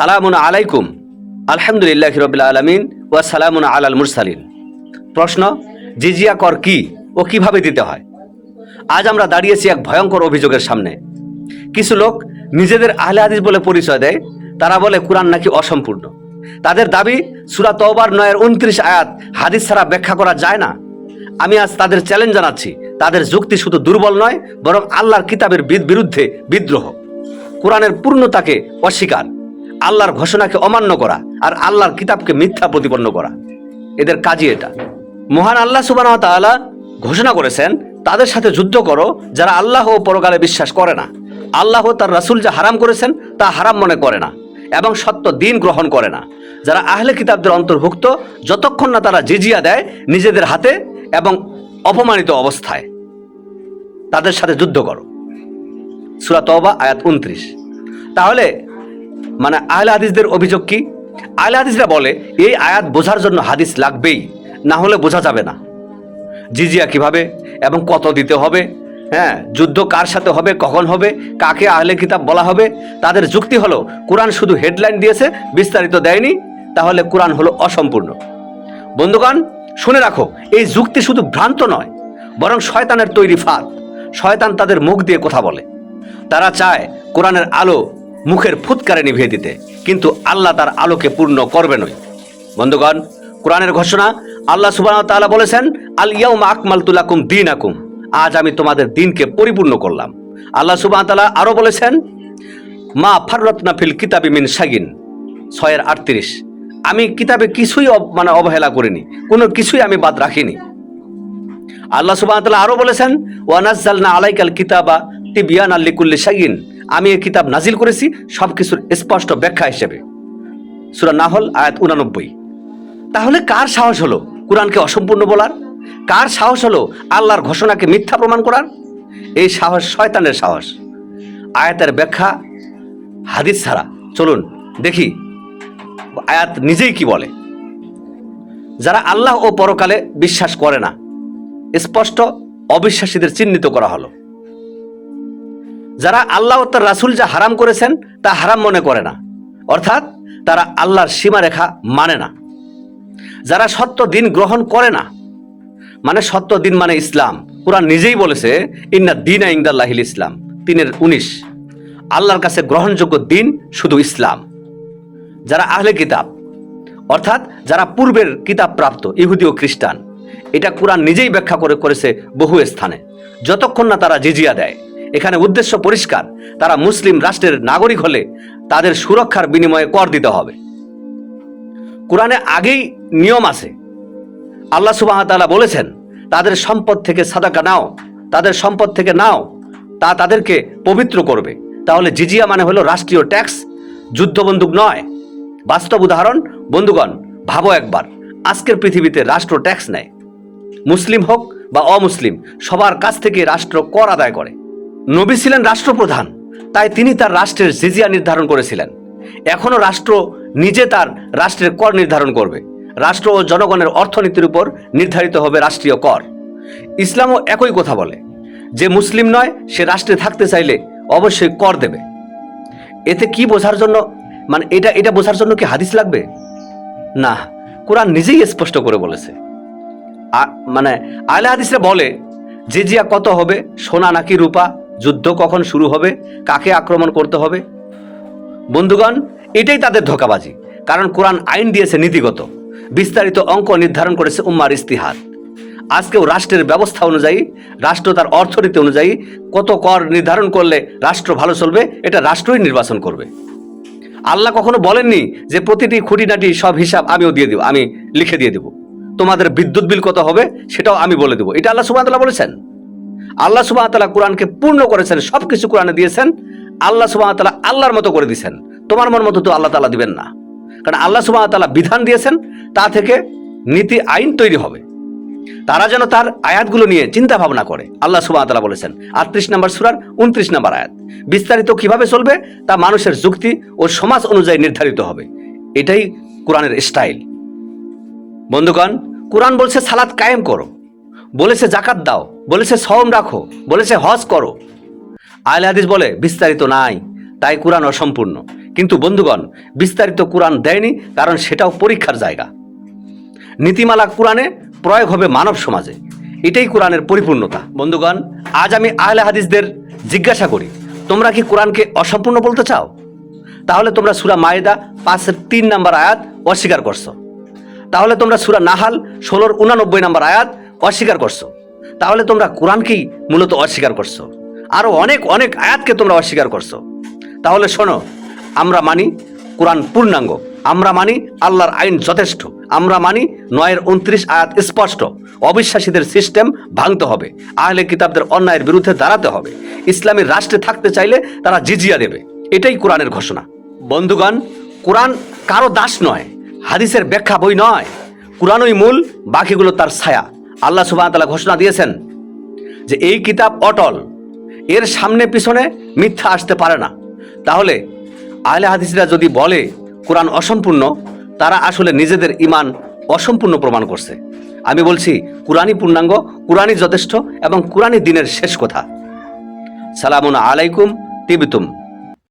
সালামুন আলাইকুম। আলহামদুলিল্লাহ রবিল আলমিন ওয়া সালামুন আলাল মুরসালিন। প্রশ্ন, জিজিয়া কর কি ও কীভাবে দিতে হয়? আজ আমরা দাঁড়িয়েছি এক ভয়ঙ্কর অভিযোগের সামনে। কিছু লোক নিজেদের আহলে হাদিস বলে পরিচয় দেয়, তারা বলে কোরআন নাকি অসম্পূর্ণ। তাদের দাবি, সুরা তওবার নয়ের উনত্রিশ আয়াত হাদিস ছাড়া ব্যাখ্যা করা যায় না। আমি আজ তাদের চ্যালেঞ্জ জানাচ্ছি, তাদের যুক্তি শুধু দুর্বল নয়, বরং আল্লাহর কিতাবের বিরুদ্ধে বিদ্রোহ। কোরআনের পূর্ণতাকে অস্বীকার। আল্লাহর ঘোষণাকে অমান্য করা আর আল্লাহর কিতাবকে মিথ্যা প্রতিপন্ন করা। এদের কাজই এটা। মহান আল্লাহ সুবাহ তাআলা ঘোষণা করেছেন, তাদের সাথে যুদ্ধ করো, যারা আল্লাহ ও পরকালে বিশ্বাস করে না। আল্লাহ তার রাসূল যা হারাম করেছেন, তা হারাম মনে করে না এবং সত্য দিন গ্রহণ করে না। যারা আহলে কিতাবদের অন্তর্ভুক্ত, যতক্ষণ না তারা জিজিয়া দেয় নিজেদের হাতে এবং অপমানিত অবস্থায়, তাদের সাথে যুদ্ধ করো। সুরা তওবা আয়াত উনত্রিশ। তাহলে মানে আহলে হাদিসদের অভিযোগ কি? আহলে হাদিসরা বলে, এই আয়াত বোঝার জন্য হাদিস লাগবেই, না হলে বোঝা যাবে না। জিজিয়া কীভাবে এবং কত দিতে হবে? হ্যাঁ যুদ্ধ কার সাথে হবে, কখন হবে, কাকে আহলে কিতাব বলা হবে? তাদের যুক্তি হলো, কোরআন শুধু হেডলাইন দিয়েছে, বিস্তারিত দেয়নি, তাহলে কোরআন হলো অসম্পূর্ণ। বন্ধুগণ, শুনে রাখো, এই যুক্তি শুধু ভ্রান্ত নয়, বরং শয়তানের তৈরি ফাঁদ। শয়তান তাদের মুখ দিয়ে কথা বলে। তারা চায়, কোরআনের আলো মুখের ফুৎকারে নিভিয়ে দিতে, কিন্তু আল্লাহ তার আলোকে পূর্ণ করবে করবেনই বন্ধুগণ, কোরআনের ঘোষণা আল্লাহ সুবাহ বলেছেন আল ইয়াউমা আকমালতু দিন আকুম আজ আমি তোমাদের দিনকে পরিপূর্ণ করলাম। আল্লাহ সুবাহ তাআলা আরও বলেছেন, মা ফাররতনা ফিল কিতাবি মিন সাগিন ছয়ের আটত্রিশ, আমি কিতাবে কিছুই মানে অবহেলা করিনি, কোনো কিছুই আমি বাদ রাখিনি। আল্লাহ সুবাহ তাআলা আরও বলেছেন ওয়ানাজ্জালনা আলাইকাল কিতাবা তিবিয়ান আল্লিকুল্লি সাগিন আমি এই কিতাব নাজিল করেছি সব কিছুর স্পষ্ট ব্যাখ্যা হিসেবে। সূরা নাহল, আয়াত উনানব্বই। তাহলে কার সাহস হলো কোরআনকে অসম্পূর্ণ বলার? কার সাহস হলো আল্লাহর ঘোষণাকে মিথ্যা প্রমাণ করার? এই সাহস শয়তানের সাহস। আয়াতের ব্যাখ্যা, হাদিস ছাড়া। চলুন দেখি আয়াত নিজেই কি বলে। যারা আল্লাহ ও পরকালে বিশ্বাস করে না, স্পষ্ট অবিশ্বাসীদের চিহ্নিত করা হলো। যারা আল্লাহ ও তার রাসূল যা হারাম করেছেন তা হারাম মনে করে না। অর্থাৎ তারা আল্লাহর সীমারেখা মানে না। যারা সত্য দিন গ্রহণ করে না মানে সত্য দিন মানে ইসলাম। কোরআন নিজেই বলেছে, ইন্না দিন ইংদাল্লাহিল ইসলাম। তিনের উনিশ, আল্লাহর কাছে গ্রহণযোগ্য দিন শুধু ইসলাম। যারা আহলে কিতাব, অর্থাৎ যারা পূর্বের কিতাব প্রাপ্ত, ইহুদি ও খ্রিস্টান, এটা কোরআন নিজেই ব্যাখ্যা করে করেছে বহু স্থানে। যতক্ষণ না তারা জিজিয়া দেয় এখানে উদ্দেশ্য পরিষ্কার। তারা মুসলিম রাষ্ট্রের নাগরিক হলে তাদের সুরক্ষার বিনিময়ে কর দিতে হবে। কোরআনে আগেই নিয়ম আছে। আল্লাহ সুবাহ তাআলা বলেছেন, তাদের সম্পদ থেকে সাদাকা নাও, তাদের সম্পদ থেকে নাও, তা তাদেরকে পবিত্র করবে। তাহলে জিজিয়া মানে হলো রাষ্ট্রীয় ট্যাক্স যুদ্ধবন্দুক নয়। বাস্তব উদাহরণ, বন্ধুগণ, ভাবো একবার, আজকের পৃথিবীতে রাষ্ট্র ট্যাক্স নেয়। মুসলিম হোক বা অমুসলিম, সবার কাছ থেকে রাষ্ট্র কর আদায় করে। নবী ছিলেন রাষ্ট্রপ্রধান, তাই তিনি তার রাষ্ট্রের জিজিয়া নির্ধারণ করেছিলেন। এখনও রাষ্ট্র নিজে তার রাষ্ট্রের কর নির্ধারণ করবে। রাষ্ট্র ও জনগণের অর্থনীতির উপর নির্ধারিত হবে রাষ্ট্রীয় কর। ইসলামও একই কথা বলে, যে মুসলিম নয়, সে রাষ্ট্রে থাকতে চাইলে অবশ্যই কর দেবে। এতে কি বোঝার জন্য মানে এটা এটা বোঝার জন্য কি হাদিস লাগবে? না, কোরআন নিজেই স্পষ্ট করে বলেছে। মানে আলে হাদিসরা বলে যে জিয়া কত হবে, সোনা নাকি রূপা? যুদ্ধ কখন শুরু হবে? কাকে আক্রমণ করতে হবে? বন্ধুগণ, এটাই তাদের ধোকাবাজি, কারণ কোরআন আইন দিয়েছে নীতিগত। বিস্তারিত অঙ্ক নির্ধারণ করেছে উম্মার ইস্তিহাদ আজকেও রাষ্ট্রের ব্যবস্থা অনুযায়ী, রাষ্ট্র তার অর্থনীতি অনুযায়ী কত কর নির্ধারণ করলে রাষ্ট্র ভালো চলবে, এটা রাষ্ট্রই নির্বাচন করবে। আল্লাহ কখনো বলেননি যে প্রতিটি খুঁটিনাটি সব হিসাব আমিও দিয়ে দেবো, আমি লিখে দিয়ে দেবো। তোমাদের বিদ্যুৎ বিল কত হবে, সেটাও আমি বলে দেবো। এটা আল্লাহ সুবাহতাল্লাহ বলেছেন। আল্লাহ সুবাহতাল্লাহ কোরআনকে পূর্ণ করেছেন সব কিছু কোরআনে দিয়েছেন। আল্লাহ সুবাহতাল্লাহ আল্লাহর মতো করে দিয়েছেন। তোমার মন মতো তো আল্লাহ তালা দিবেন না। কারণ আল্লাহ সুবাহতাল্লাহ বিধান দিয়েছেন, তা থেকে নীতি আইন তৈরি হবে। তারা যেন তার আয়াতগুলো নিয়ে চিন্তা ভাবনা করে, আল্লাহ সুবাহ তাআলা বলেছেন। আটত্রিশ নম্বর সুরার উনত্রিশ নম্বর আয়াত, বিস্তারিত কীভাবে চলবে? তা মানুষের যুক্তি ও সমাজ অনুযায়ী নির্ধারিত হবে। এটাই কোরআনের স্টাইল। বন্ধুগণ, কোরআন বলছে সালাদ কায়েম করো। বলেছে জাকাত দাও, বলেছে সওম রাখো, বলেছে হজ করো। আহলে হাদিস বলে, বিস্তারিত নাই, তাই কোরআন অসম্পূর্ণ। কিন্তু বন্ধুগণ, বিস্তারিত কোরআন দেয়নি, কারণ সেটাও পরীক্ষার জায়গা। নীতিমালা কোরআনে প্রয়োগ হবে মানব সমাজে। এটাই কোরআনের পরিপূর্ণতা। বন্ধুগণ, আজ আমি আহলে হাদিসদের জিজ্ঞাসা করি, তোমরা কি কোরআনকে অসম্পূর্ণ বলতে চাও? তাহলে তোমরা সুরা মায়েদা পাঁচের তিন নাম্বার আয়াত অস্বীকার করছ। তাহলে তোমরা সুরা নাহাল ষোলোর উনানব্বই নাম্বার আয়াত অস্বীকার করছ। তাহলে তোমরা কোরআনকেই মূলত অস্বীকার করছ। আরও অনেক অনেক আয়াতকে তোমরা অস্বীকার করছ। তাহলে শোনো, আমরা মানি কোরআন পূর্ণাঙ্গ। আমরা মানি আল্লাহর আইন যথেষ্ট। আমরা মানি নয়ের উনত্রিশ আয়াত স্পষ্ট। অবিশ্বাসীদের সিস্টেম ভাঙতে হবে। আহলে কিতাবদের অন্যায়ের বিরুদ্ধে দাঁড়াতে হবে। ইসলামী রাষ্ট্রে থাকতে চাইলে তারা জিজিয়া দেবে। এটাই কোরআনের ঘোষণা। বন্ধুগণ, কোরআন কারও দাস নয়। হাদিসের ব্যাখ্যা বই নয়। কোরআনই মূল, বাকিগুলো তার ছায়া। আল্লাহ সুবাহতালা ঘোষণা দিয়েছেন যে এই কিতাব অটল। এর সামনে পিছনে মিথ্যা আসতে পারে না। তাহলে আহলে হাদিসরা যদি বলে কোরআন অসম্পূর্ণ, তারা আসলে নিজেদের ইমান অসম্পূর্ণ প্রমাণ করছে। আমি বলছি, কোরআনই পূর্ণাঙ্গ, কোরআনই যথেষ্ট এবং কোরআনই দিনের শেষ কথা। সালামুন আলাইকুম তিবিতুম